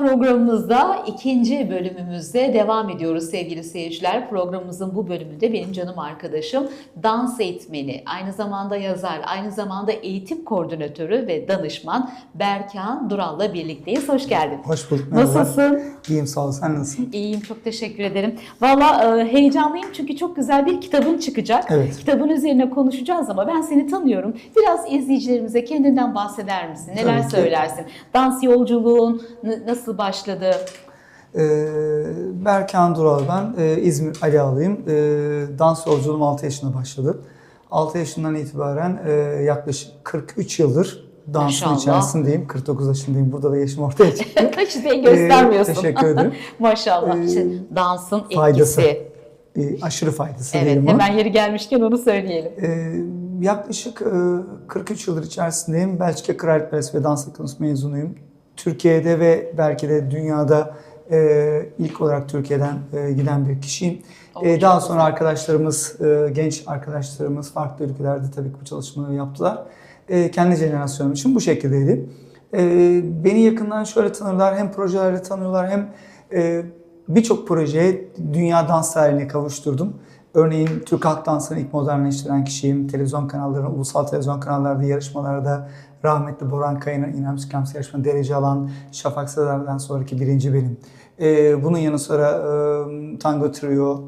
programımızda ikinci bölümümüzde devam ediyoruz sevgili seyirciler. Programımızın bu bölümünde benim canım arkadaşım dans eğitmeni, aynı zamanda yazar, aynı zamanda eğitim koordinatörü ve danışman Berkan Dural'la birlikteyiz. Hoş geldin. Hoş bulduk. merhaba. Nasılsın? İyiyim sağ ol. Sen nasılsın? İyiyim, çok teşekkür ederim. Valla e, heyecanlıyım çünkü çok güzel bir kitabın çıkacak. Evet. Kitabın üzerine konuşacağız ama ben seni tanıyorum. Biraz izleyicilerimize kendinden bahseder misin? Neler Tabii ki. söylersin? Dans yolculuğun n- nasıl başladı? Ee, Berkan Dural ben. Ee, İzmir Ali Ağlıyım. Ee, dans yolculuğum 6 yaşında başladı. 6 yaşından itibaren e, yaklaşık 43 yıldır dansın Maşallah. içerisindeyim. 49 yaşındayım. Burada da yaşım ortaya çıktı. Hiçbir göstermiyorsun. Ee, teşekkür ederim. Maşallah. Ee, İşte dansın faydası. etkisi. Ee, aşırı faydası Evet, hemen yeri gelmişken onu söyleyelim. Ee, yaklaşık e, 43 yıldır içerisindeyim. Belçika Kraliyet Balesi ve Dans Akademisi mezunuyum. Türkiye'de ve belki de dünyada e, ilk olarak Türkiye'den e, giden bir kişiyim. E, daha sonra arkadaşlarımız, e, genç arkadaşlarımız farklı ülkelerde tabii ki bu çalışmaları yaptılar. E, kendi jenerasyonum için bu şekildeydi. E, beni yakından şöyle tanırlar, hem projelerde tanıyorlar hem e, birçok projeye dünya dans tarihine kavuşturdum. Örneğin Türk halk dansını ilk modernleştiren kişiyim. Televizyon kanallarında, ulusal televizyon kanallarda, yarışmalarda rahmetli Boran Kaya'nın İnan Psikamsi yarışma derece alan Şafak Sezer'den sonraki birinci benim. Ee, bunun yanı sıra e, Tango Trio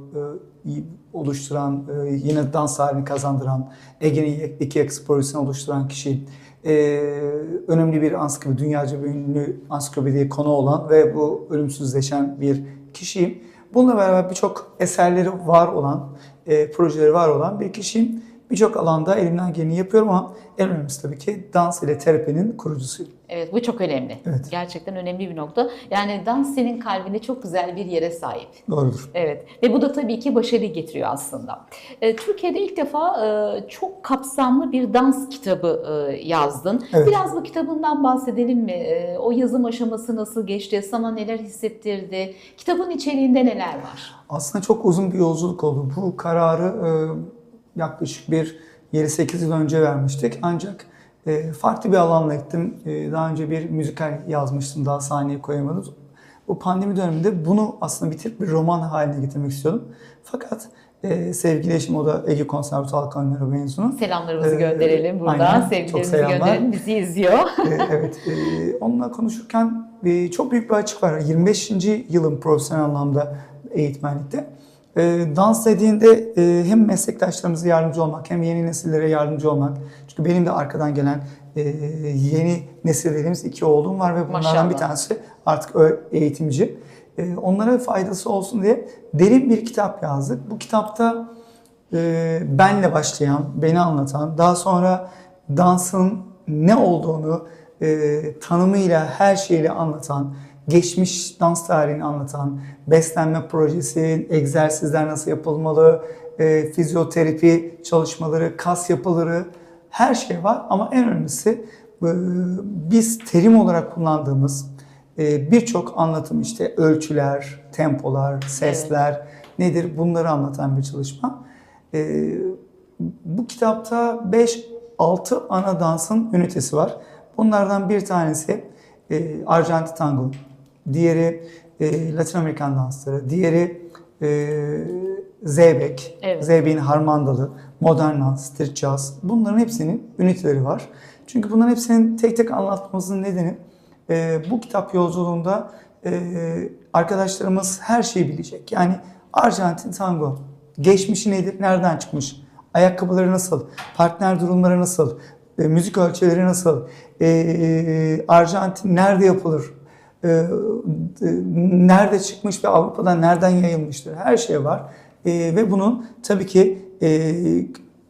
e, oluşturan, e, yine dans halini kazandıran, Ege'nin iki projesini oluşturan kişi. Ee, önemli bir ansiklopedi, dünyaca bir ünlü ansiklopediye konu olan ve bu ölümsüzleşen bir kişiyim. Bununla beraber birçok eserleri var olan, e, projeleri var olan bir kişiyim. Birçok alanda elimden geleni yapıyorum ama en önemlisi tabii ki dans ile terapinin kurucusuyum. Evet, bu çok önemli. Evet. Gerçekten önemli bir nokta. Yani dans senin kalbinde çok güzel bir yere sahip. Doğrudur. Evet ve bu da tabii ki başarı getiriyor aslında. Ee, Türkiye'de ilk defa e, çok kapsamlı bir dans kitabı e, yazdın. Evet. Biraz bu kitabından bahsedelim mi? E, O yazım aşaması nasıl geçti? Sana neler hissettirdi? Kitabın içeriğinde neler var? Aslında çok uzun bir yolculuk oldu. Bu kararı e, yaklaşık bir 7-8 yıl önce vermiştik. Ancak e, farklı bir alanla gittim. E, daha önce bir müzikal yazmıştım. Daha sahneye koyamadım. Bu pandemi döneminde bunu aslında bitirip bir roman haline getirmek istiyordum. Fakat e, sevgili eşim o da Ege Konservatuvar Halk Oyunları mezunu. Selamlarımızı Ee, gönderelim buradan. aynen. Sevgilerimizi gönderelim. Bizi izliyor. E, evet, e, onunla konuşurken e, çok büyük bir açık var. 25. yılım profesyonel anlamda eğitmenlikte. E, dans dediğinde e, hem meslektaşlarımıza yardımcı olmak hem yeni nesillere yardımcı olmak. Çünkü benim de arkadan gelen e, yeni nesil dediğimiz iki oğlum var ve bunlardan Maşallah. bir tanesi artık eğitimci. E, onlara faydası olsun diye derin bir kitap yazdık. Bu kitapta e, benle başlayan, beni anlatan, daha sonra dansın ne olduğunu e, tanımıyla, her şeyle anlatan, geçmiş dans tarihini anlatan, beslenme projesi, egzersizler nasıl yapılmalı, e, fizyoterapi çalışmaları, kas yapıları, her şey var. Ama en önemlisi e, biz terim olarak kullandığımız e, birçok anlatım işte ölçüler, tempolar, sesler nedir bunları anlatan bir çalışma. E, bu kitapta 5-6 ana dansın ünitesi var. Bunlardan bir tanesi e, Arjantin tango, diğeri e, Latin Amerikan dansları, diğeri e, zeybek, Evet. zeybeğin harmandalı, modern dans, street jazz. Bunların hepsinin üniteleri var. Çünkü bunların hepsinin tek tek anlatmamızın nedeni e, bu kitap yolculuğunda e, arkadaşlarımız her şeyi bilecek. Yani Arjantin tango, geçmişi nedir, nereden çıkmış, ayakkabıları nasıl, partner durumları nasıl, e, müzik ölçüleri nasıl, e, Arjantin nerede yapılır, e, e, nerede çıkmış ve Avrupa'dan nereden yayılmıştır, her şey var. E, ve bunun tabii ki e,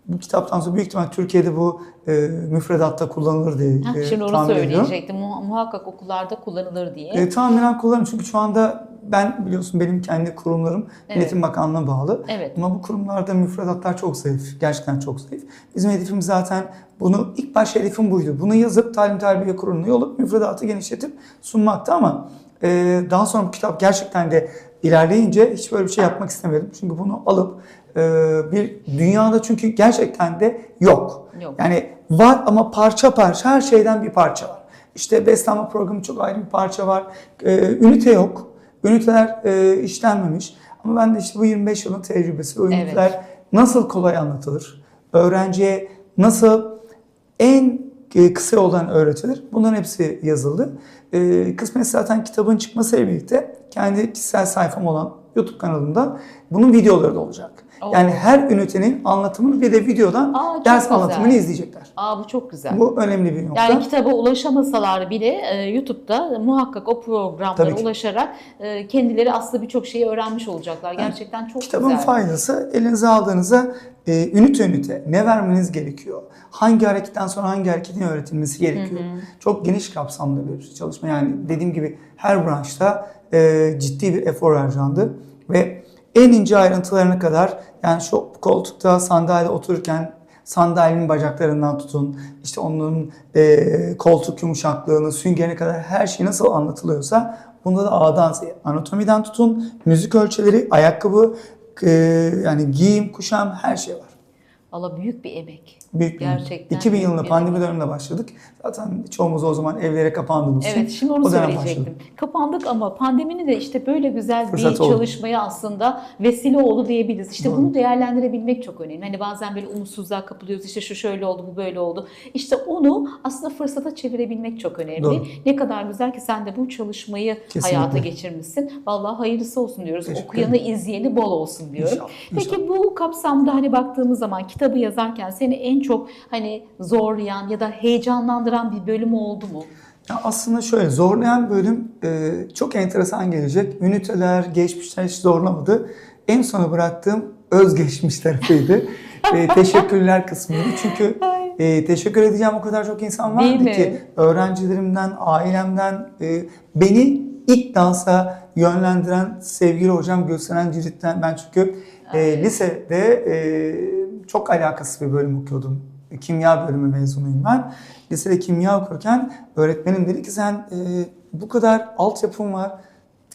bu kitaptan sonra büyük ihtimal Türkiye'de bu e, müfredatta kullanılır diye Heh, e, Şimdi onu tahmin ediyorum. söyleyecektim. Mu- Muhakkak okullarda kullanılır diye. E, tahminen kullanırım çünkü şu anda ben biliyorsun benim kendi kurumlarım Evet. Yönetim Bakanlığı'na bağlı. Evet. Ama bu kurumlarda müfredatlar çok zayıf. Gerçekten çok zayıf. Bizim hedefimiz zaten bunu ilk baş hedefim buydu. Bunu yazıp Talim Terbiye Kurulu'na yollup müfredatı genişletip sunmaktı ama e, daha sonra bu kitap gerçekten de ilerleyince hiç böyle bir şey yapmak istemedim. Çünkü bunu alıp e, bir dünyada çünkü gerçekten de yok. Yok. Yani var ama parça parça her şeyden bir parça var. İşte beslenme programı çok ayrı bir parça var. Ee, ünite yok. Üniteler e, işlenmemiş. Ama ben de işte bu 25 yılın tecrübesi. O Evet. nasıl kolay anlatılır? Öğrenciye nasıl en e, kısa yoldan öğretilir? Bunların hepsi yazıldı. E, kısmet zaten kitabın çıkmasıyla birlikte kendi kişisel sayfam olan YouTube kanalımda bunun videoları da olacak. Oo. Yani her ünitenin anlatımını bir de videodan Aa, ders güzel. anlatımını izleyecekler. Aa bu çok güzel. Bu önemli bir nokta. Yani kitaba ulaşamasalar bile e, YouTube'da muhakkak o programlara ulaşarak e, kendileri aslında birçok şeyi öğrenmiş olacaklar. Gerçekten çok Kitabın güzel. faydası elinize aldığınızda e, ünite ünite ne vermeniz gerekiyor? Hangi hareketten sonra hangi hareketin öğretilmesi gerekiyor? Çok geniş kapsamlı bir çalışma. Yani dediğim gibi her branşta e, ciddi bir efor harcandı ve en ince ayrıntılarına kadar yani şu koltukta sandalyede otururken sandalyenin bacaklarından tutun, işte onun e, koltuk yumuşaklığını, süngerine kadar her şey nasıl anlatılıyorsa bunda da A'dan anatomiden tutun, müzik ölçüleri, ayakkabı, e, yani giyim, kuşam her şey var. Valla büyük bir emek. Büyük bir Gerçekten 2000 büyük yılında pandemi döneminde başladık. Zaten çoğumuz o zaman evlere kapandığımız için Evet şimdi onu o dönem söyleyecektim. başladık. Kapandık ama pandeminin de işte böyle güzel Fırsat bir oldu. çalışmaya aslında vesile oldu diyebiliriz. İşte Doğru. bunu değerlendirebilmek çok önemli. Hani bazen böyle umutsuzluğa kapılıyoruz. İşte şu şöyle oldu, bu böyle oldu. İşte onu aslında fırsata çevirebilmek çok önemli. Doğru. Ne kadar güzel ki sen de bu çalışmayı Kesinlikle. hayata geçirmişsin. Vallahi hayırlısı olsun diyoruz. Teşekkür Okuyanı, izleyeni bol olsun diyorum. İnşallah, inşallah. Peki bu kapsamda hani baktığımız zaman kitabı yazarken seni en çok hani zorlayan ya da heyecanlandıran bir bölüm oldu mu? Ya aslında şöyle zorlayan bölüm e, çok enteresan gelecek. Üniteler, geçmişler hiç zorlamadı. En sona bıraktığım özgeçmiş tarafıydı. e, teşekkürler kısmıydı. Çünkü e, teşekkür edeceğim o kadar çok insan Değil vardı mi? ki öğrencilerimden, ailemden e, beni ilk dansa yönlendiren sevgili hocam Gülseren Cirit'ten ben çünkü e, lisede e, çok alakasız bir bölüm okuyordum. Kimya bölümü mezunuyum ben. Lisede kimya okurken öğretmenim dedi ki sen e, bu kadar altyapın var.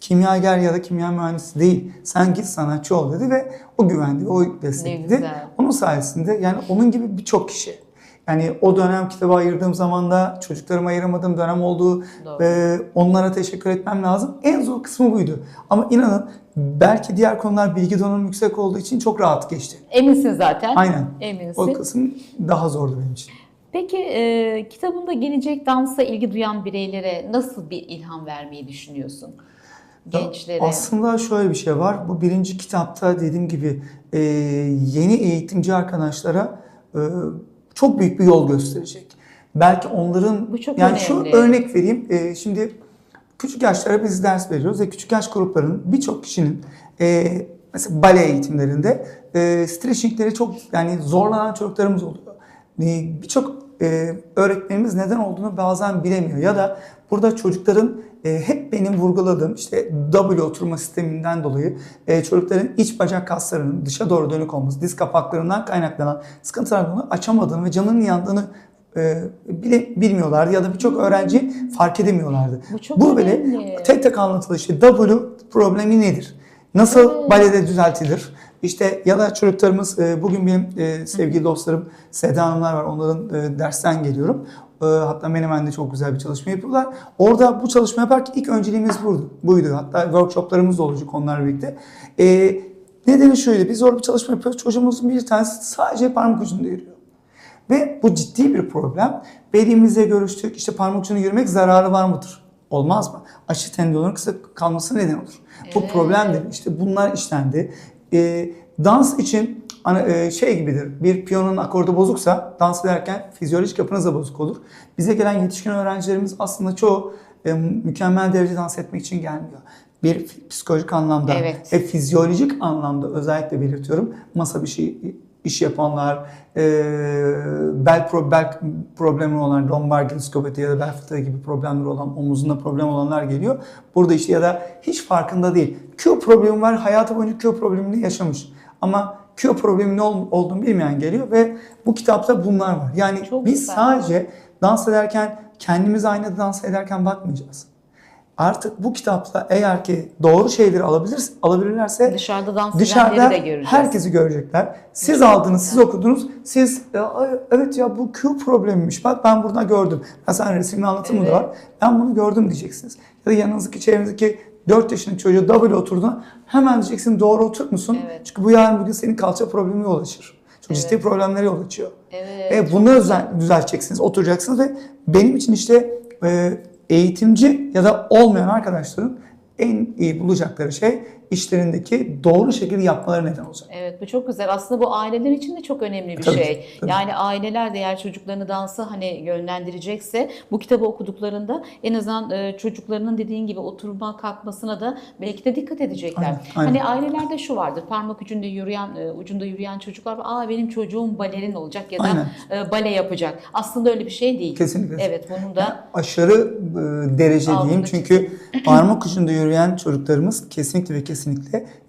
Kimyager ya da kimya mühendisi değil. Sen git sanatçı ol dedi ve o güvendi, o destekledi. Onun sayesinde yani onun gibi birçok kişi. Yani o dönem kitaba ayırdığım zaman da çocuklarıma ayıramadığım dönem oldu. Doğru. Ve onlara teşekkür etmem lazım. En zor kısmı buydu. Ama inanın belki diğer konular bilgi donanım yüksek olduğu için çok rahat geçti. Eminsin zaten. Aynen. Eminsin. O kısım daha zordu benim için. Peki e, kitabında gelecek dansa ilgi duyan bireylere nasıl bir ilham vermeyi düşünüyorsun? Gençlere. Aslında şöyle bir şey var. Bu birinci kitapta dediğim gibi e, yeni eğitimci arkadaşlara e, çok büyük bir yol gösterecek. Belki onların Bu çok yani şu önemli. örnek vereyim. E, şimdi küçük yaşlara biz ders veriyoruz ve küçük yaş gruplarının birçok kişinin e, mesela bale eğitimlerinde e, stretchingleri çok yani zorlanan çocuklarımız oluyor. E, birçok e, öğretmenimiz neden olduğunu bazen bilemiyor ya da burada çocukların e, hep benim vurguladığım işte W oturma sisteminden dolayı e, çocukların iç bacak kaslarının dışa doğru dönük olması, diz kapaklarından kaynaklanan sıkıntılardan dolayı açamadığını ve canının yandığını e, bile bilmiyorlardı ya da birçok öğrenci fark edemiyorlardı. Bu çok Bu böyle önemli. tek tek anlatılır. İşte W problemi nedir? Nasıl Evet. balede düzeltilir? İşte ya da çocuklarımız e, bugün benim e, sevgili dostlarım Seda Hanımlar var. Onların e, dersten geliyorum. Hatta Menemen'de çok güzel bir çalışma yapıyorlar. Orada bu çalışma yaparken ilk önceliğimiz buydu. buydu. Hatta workshoplarımız da olacak onlarla birlikte. Nedeni şöyle. Biz orada bir çalışma yapıyoruz. Çocuğumuzun bir tanesi sadece parmak ucunda yürüyor. Ve bu ciddi bir problem. Velimizle görüştük. İşte parmak ucunda yürümek zararı var mıdır? Olmaz mı? Aşı tendonların kısa kalması neden olur. Bu Evet. problemdir. İşte bunlar işlendi. Ee, dans için e, şey gibidir. Bir piyanonun akordu bozuksa dans ederken fizyolojik yapınız da bozuk olur. Bize gelen yetişkin öğrencilerimiz aslında çoğu e, mükemmel derece dans etmek için gelmiyor. Bir psikolojik anlamda Evet. ve fizyolojik anlamda özellikle belirtiyorum. Masa bir şey iş yapanlar, e, bel, pro, bel problemi olan, lombar giriskopati ya da bel fıtığı gibi problemleri olan, omuzunda problem olanlar geliyor. Burada işte ya da hiç farkında değil. Q problemi var, hayatı boyunca Q problemini yaşamış. Ama Q problemi ne ol- olduğunu bilmeyen geliyor ve bu kitapta bunlar var. Yani Çok biz güzel. sadece dans ederken, kendimiz aynada dans ederken bakmayacağız. Artık bu kitapla eğer ki doğru şeyleri alabilir, alabilirlerse Dışarıda dans dışarıda edenleri de göreceğiz. herkesi görecekler. Siz aldınız, siz okudunuz. Siz "Ya, evet ya bu Q problemiymiş. Bak ben burada gördüm. Mesela resimli anlatımı da Evet. var. Ben bunu gördüm diyeceksiniz. Ya da yanınızdaki çevrenizdeki 4 yaşındaki çocuğu double oturduğunda hemen diyeceksin doğru oturtmusun. Evet. Çünkü bu yarın bugün senin kalça problemi yol açır. Çok Evet. ciddi problemlere yol açıyor. Evet. E, bunları düzel- düzelteceksiniz, oturacaksınız ve benim için işte e, eğitimci ya da olmayan arkadaşların en iyi bulacakları şey işlerindeki doğru şekilde yapmaları neden olacak. Evet bu çok güzel. Aslında bu aileler için de çok önemli bir Tabii, şey. tabii. Yani aileler de eğer çocuklarını dansa hani yönlendirecekse bu kitabı okuduklarında en azından e, çocuklarının dediğin gibi oturma kalkmasına da belki de dikkat edecekler. Aynen, aynen. Hani ailelerde şu vardır. Parmak ucunda yürüyen e, ucunda yürüyen çocuklar. Aa benim çocuğum balerin olacak ya da Aynen. e, bale yapacak. Aslında öyle bir şey değil. Kesinlikle. Evet bunun da Aşırı e, derece Altını diyeyim çünkü parmak ucunda yürüyen çocuklarımız kesinlikle ve kesinlikle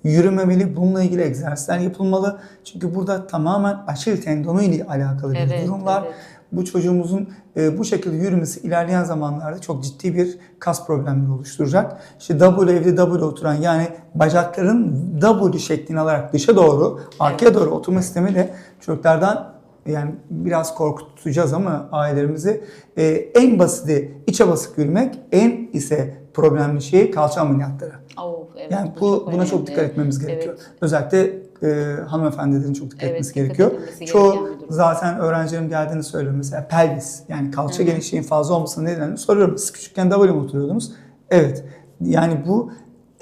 yürümemeli. Bununla ilgili egzersizler yapılmalı. Çünkü burada tamamen aşil tendonu ile alakalı bir Evet, durum var. evet. Bu çocuğumuzun e, bu şekilde yürümesi ilerleyen zamanlarda çok ciddi bir kas problemleri oluşturacak. İşte double evde double oturan yani bacakların W şeklini alarak dışa doğru, arkaya doğru oturma sistemi de çocuklardan yani biraz korkutacağız ama ailelerimizi e, en basiti içe basık yürümek, en ise problemli şey kalça ameliyatları. Oh, evet, Yani bu bu çok buna çok dikkat etmemiz gerekiyor. Evet. Özellikle e, hanımefendilerin çok dikkat Evet, etmesi dikkat gerekiyor. Çoğu zaten öğrencilerim geldiğini söylüyor. Mesela pelvis yani kalça genişliğin fazla olmasının nedeni soruyorum. Siz küçükken double mi oturuyordunuz? Evet. Yani bu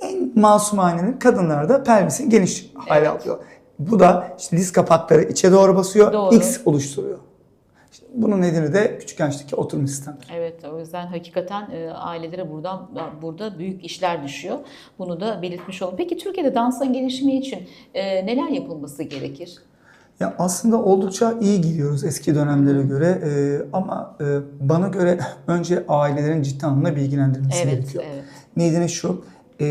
en masumanenin kadınlarda pelvisin geniş hale Evet. alıyor. Bu da işte diz kapakları içe doğru basıyor. Doğru. X oluşturuyor. Bunun nedeni de küçük yaştaki oturma sistemi. Evet o yüzden hakikaten e, ailelere buradan burada büyük işler düşüyor. Bunu da belirtmiş olalım. Peki Türkiye'de dansın gelişimi için e, neler yapılması gerekir? Ya aslında oldukça iyi gidiyoruz eski dönemlere göre Ee, ama e, bana göre önce ailelerin ciddi anlamda bilgilendirilmesi Evet, gerekiyor. evet. Nedeni şu, e,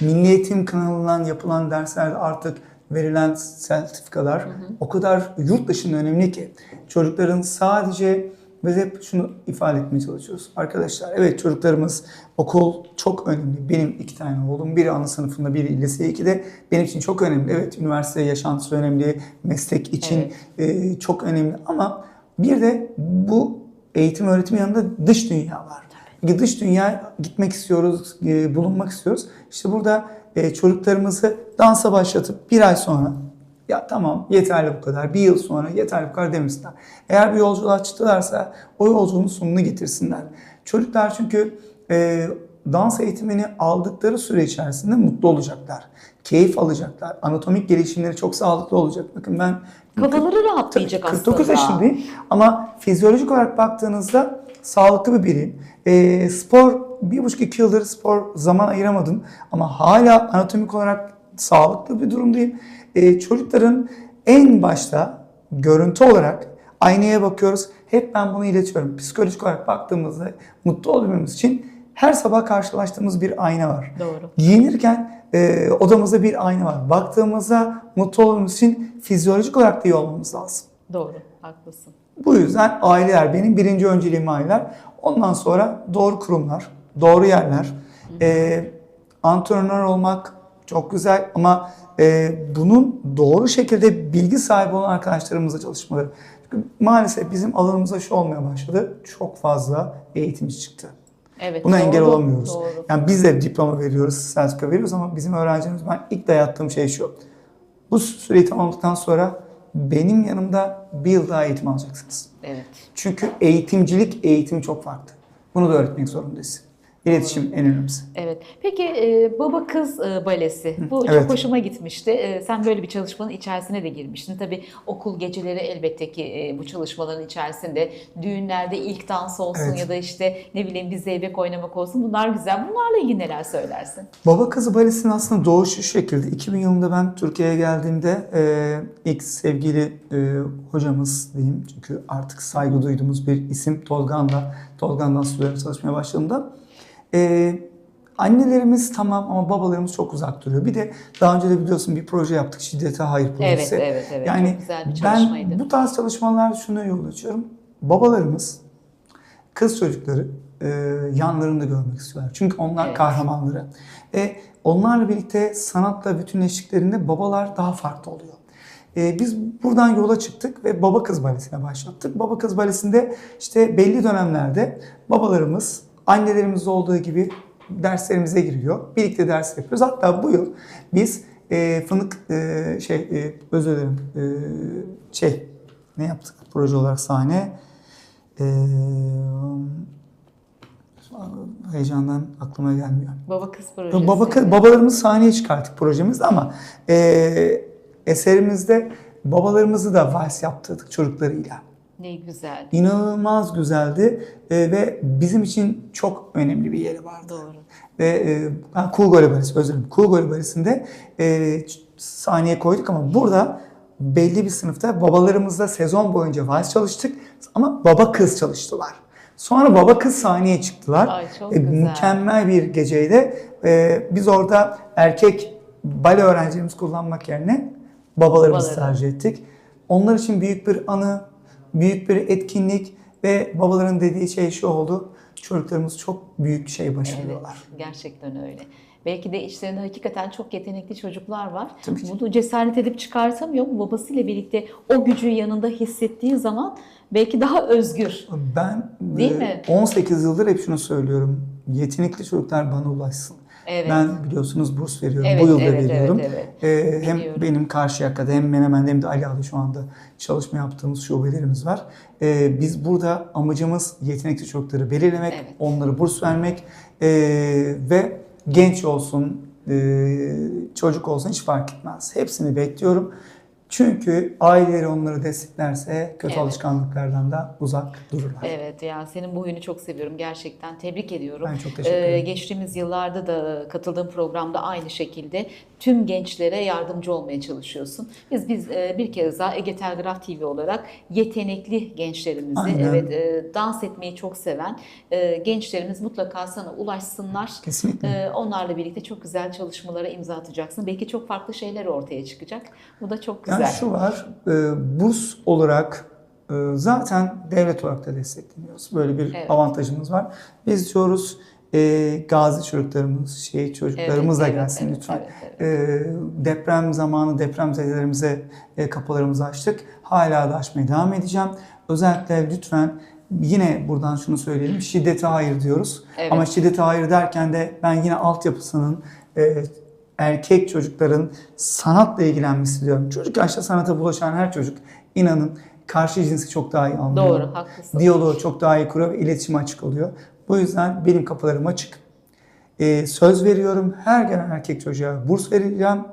Milli Eğitim kanalından yapılan derslerde artık verilen sertifikalar o kadar yurt dışında önemli ki çocukların sadece biz hep şunu ifade etmeye çalışıyoruz. Arkadaşlar evet çocuklarımız okul çok önemli. Benim iki tane oğlum. Biri ana sınıfında, biri lise 2'de. Benim için çok önemli. Evet üniversite yaşantısı önemli. Meslek için e, çok önemli. Ama bir de bu eğitim öğretim yanında dış dünya var. Dış dünya gitmek istiyoruz, e, bulunmak istiyoruz. İşte burada e, çocuklarımızı dansa başlatıp bir ay sonra ya tamam yeterli bu kadar. Bir yıl sonra yeterli bu kadar demesinler. Eğer bir yolculuğa çıktılarsa o yolculuğun sonunu getirsinler. Çocuklar çünkü e, dans eğitimini aldıkları süre içerisinde mutlu olacaklar. Keyif alacaklar. Anatomik gelişimleri çok sağlıklı olacak. Bakın ben Kafaları rahatlayacak Tabii, aslında. 49 yaşındayım ama fizyolojik olarak baktığınızda sağlıklı bir biriyim. E, spor, bir buçuk iki yıldır spor zaman ayıramadım ama hala anatomik olarak sağlıklı bir durumdayım. E, çocukların en başta görüntü olarak aynaya bakıyoruz. Hep ben bunu iletiyorum. Psikolojik olarak baktığımızda mutlu olabilmemiz için her sabah karşılaştığımız bir ayna var. Doğru. Giyinirken e, odamızda bir ayna var. Baktığımızda mutlu olmamız için fizyolojik olarak da iyi olmamız lazım. Doğru. Haklısın. Bu yüzden aileler benim birinci önceliğim aileler. Ondan sonra doğru kurumlar, doğru yerler. E, antrenör olmak çok güzel ama e, bunun doğru şekilde bilgi sahibi olan arkadaşlarımızla çalışmaları. Çünkü maalesef bizim alanımızda şu olmaya başladı. Çok fazla eğitimci çıktı. Evet. Buna doğru, engel olamıyoruz. Doğru. Yani biz de diploma veriyoruz, sertifika veriyoruz ama bizim öğrencimiz ben ilk dayattığım şey şu. Bu süreyi tamamladıktan sonra benim yanımda bir yıl daha eğitim alacaksınız. Evet. Çünkü eğitimcilik eğitimi çok farklı. Bunu da öğretmek zorundayız. İletişim en önemlisi. Evet. Peki e, baba kız e, balesi. Bu çok evet. hoşuma gitmişti. E, sen böyle bir çalışmanın içerisine de girmiştin. Tabii okul geceleri elbette ki e, bu çalışmaların içerisinde düğünlerde ilk dans olsun Evet. ya da işte ne bileyim bir zeybek oynamak olsun. Bunlar güzel. Bunlarla ilgili neler söylersin? Baba Kızı Balesi'nin aslında doğuşu şu şekilde. 2000 yılında ben Türkiye'ye geldiğimde e, ilk sevgili e, hocamız diyeyim. Çünkü artık saygı duyduğumuz bir isim Tolgan'la, Tolgan'dan sonra çalışmaya başladığımda e, annelerimiz tamam ama babalarımız çok uzak duruyor. Bir de daha önce de biliyorsun bir proje yaptık. Şiddete hayır Evet, projesi. evet, evet. Yani çok güzel bir çalışmaydı. ben bu tarz çalışmalarda şunu yol açıyorum. Babalarımız kız çocukları e, yanlarını da görmek istiyorlar. Çünkü onlar Evet. kahramanları. Ve onlarla birlikte sanatla bütünleştiklerinde babalar daha farklı oluyor. E, biz buradan yola çıktık ve Baba Kız Balesi'ne başlattık. Baba Kız Balesi'nde işte belli dönemlerde babalarımız annelerimiz olduğu gibi derslerimize giriyor. Birlikte ders yapıyoruz. Hatta bu yıl biz e, fındık e, şey e, özür dilerim e, şey ne yaptık proje olarak sahne e, heyecandan aklıma gelmiyor. Baba kız projesi. Baba, babalarımızı sahneye çıkarttık projemizde ama e, eserimizde babalarımızı da vals yaptırdık çocuklarıyla. Ne güzel. İnanılmaz güzeldi e, ve bizim için çok önemli bir yeri vardı. Doğru. Ve e, Gol Balesi, özür dilerim. Cool Gol Balesi'nde e, sahneye koyduk ama burada belli bir sınıfta babalarımızla sezon boyunca vals çalıştık ama baba kız çalıştılar. Sonra baba kız sahneye çıktılar. Ay, çok E, güzel. Mükemmel bir geceydi. E, biz orada erkek bale öğrencilerimizi kullanmak yerine babalarımızı Babaları. tercih ettik. Onlar için büyük bir anı, büyük bir etkinlik ve babaların dediği şey şu oldu. Çocuklarımız çok büyük şey Evet, başarıyorlar. gerçekten öyle. Belki de içlerinde hakikaten çok yetenekli çocuklar var. Tabii ki. Bunu cesaret edip çıkartamıyor? Babasıyla birlikte o gücü yanında hissettiği zaman belki daha özgür. Ben Değil e, mi? 18 yıldır hep şunu söylüyorum. Yetenekli çocuklar bana ulaşsın. Evet. Ben biliyorsunuz burs veriyorum. Evet, Bu yıl da evet, veriyorum. evet, Ee, hem Biliyorum. benim Karşıyaka'da hem Menemen'de hem de Ali Ağa'da şu anda çalışma yaptığımız şubelerimiz var. Ee, biz burada amacımız yetenekli çocukları belirlemek, Evet. onlara burs vermek ee, ve genç olsun, ee, çocuk olsun hiç fark etmez. Hepsini bekliyorum. Çünkü aileleri onları desteklerse kötü Evet. alışkanlıklardan da uzak dururlar. Evet ya senin bu huyunu çok seviyorum gerçekten tebrik ediyorum. Ben çok teşekkür Ee, ederim. geçtiğimiz yıllarda da katıldığım programda aynı şekilde tüm gençlere yardımcı olmaya çalışıyorsun. Biz biz e, bir kez daha Ege Telgraf TV olarak yetenekli gençlerimizi, Aynen. evet e, dans etmeyi çok seven e, gençlerimiz mutlaka sana ulaşsınlar. Kesinlikle. Ee, onlarla birlikte çok güzel çalışmalara imza atacaksın. Belki çok farklı şeyler ortaya çıkacak. Bu da çok güzel. Yani şu var, e, burs olarak e, zaten devlet olarak da destekleniyoruz. Böyle bir Evet. avantajımız var. Biz diyoruz e, gazi çocuklarımız, şehit çocuklarımız da Evet, evet, gelsin evet, lütfen. evet, evet. E, deprem zamanı depremzedelerimize e, kapılarımızı açtık. Hala da açmaya devam edeceğim. Özellikle lütfen yine buradan şunu söyleyelim. Şiddete hayır diyoruz. Evet. Ama şiddete hayır derken de ben yine altyapısının e, erkek çocukların sanatla ilgilenmesi diyorum. Çocuk yaşta sanata bulaşan her çocuk inanın karşı cinsi çok daha iyi anlıyor. Doğru, haklısın. Diyaloğu çok daha iyi kuruyor ve iletişime açık oluyor. Bu yüzden benim kapılarım açık. E, söz veriyorum her gelen erkek çocuğa burs vereceğim.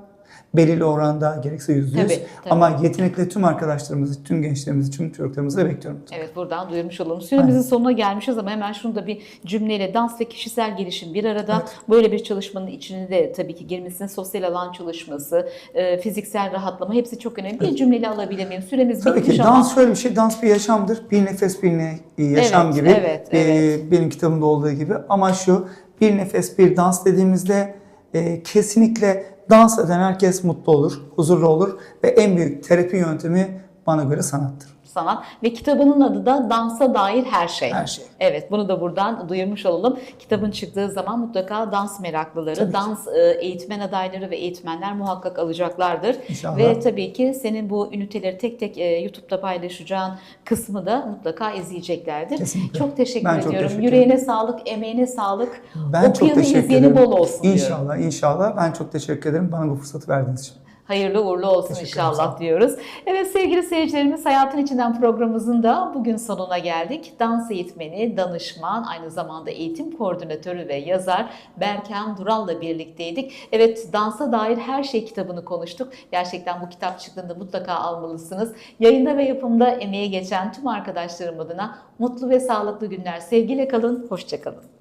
Belirli oranda gerekse yüzde yüz. Ama yetenekli tüm arkadaşlarımızı, tüm gençlerimizi, tüm çocuklarımızı da bekliyorum. Evet buradan duyurmuş olalım. Süremizin sonuna gelmişiz ama hemen şunu da bir cümleyle dans ve kişisel gelişim bir arada. Böyle bir çalışmanın içine de tabii ki girmesinin sosyal alan çalışması, e, fiziksel rahatlama hepsi çok önemli. Bir cümleyle alabilir miyim? Süremiz Tabii bitmiş ki ama. dans şöyle bir şey, dans bir yaşamdır. Bir nefes bir ne- yaşam Evet, gibi. evet, evet. Benim kitabımda olduğu gibi. Ama şu bir nefes bir dans dediğimizde e, kesinlikle dans eden herkes mutlu olur, huzurlu olur ve en büyük terapi yöntemi bana göre sanattır. Sanat ve kitabının adı da Dansa Dair Her Şey. Her şey. Evet bunu da buradan duyurmuş olalım. Kitabın çıktığı zaman mutlaka dans meraklıları, Tabii dans e, eğitmen adayları ve eğitmenler muhakkak alacaklardır. İnşallah. Ve tabii ki senin bu üniteleri tek tek e, YouTube'da paylaşacağın kısmı da mutlaka izleyeceklerdir. Kesinlikle. Çok teşekkür Ben çok ediyorum. teşekkür Yüreğine sağlık, emeğine sağlık. Ben çok Okuyanı teşekkür izleyeni ederim. bol olsun diyorum. İnşallah, inşallah. Ben çok teşekkür ederim bana bu fırsatı verdiğiniz için. Hayırlı uğurlu olsun Teşekkür ederim, inşallah ol. diyoruz. Evet sevgili seyircilerimiz Hayatın İçinden programımızın da bugün sonuna geldik. Dans eğitmeni, danışman, aynı zamanda eğitim koordinatörü ve yazar Berkan Dural'la birlikteydik. Evet dansa dair her şey kitabını konuştuk. Gerçekten bu kitap çıktığında mutlaka almalısınız. Yayında ve yapımda emeğe geçen tüm arkadaşlarım adına mutlu ve sağlıklı günler. Sevgiyle kalın, hoşçakalın.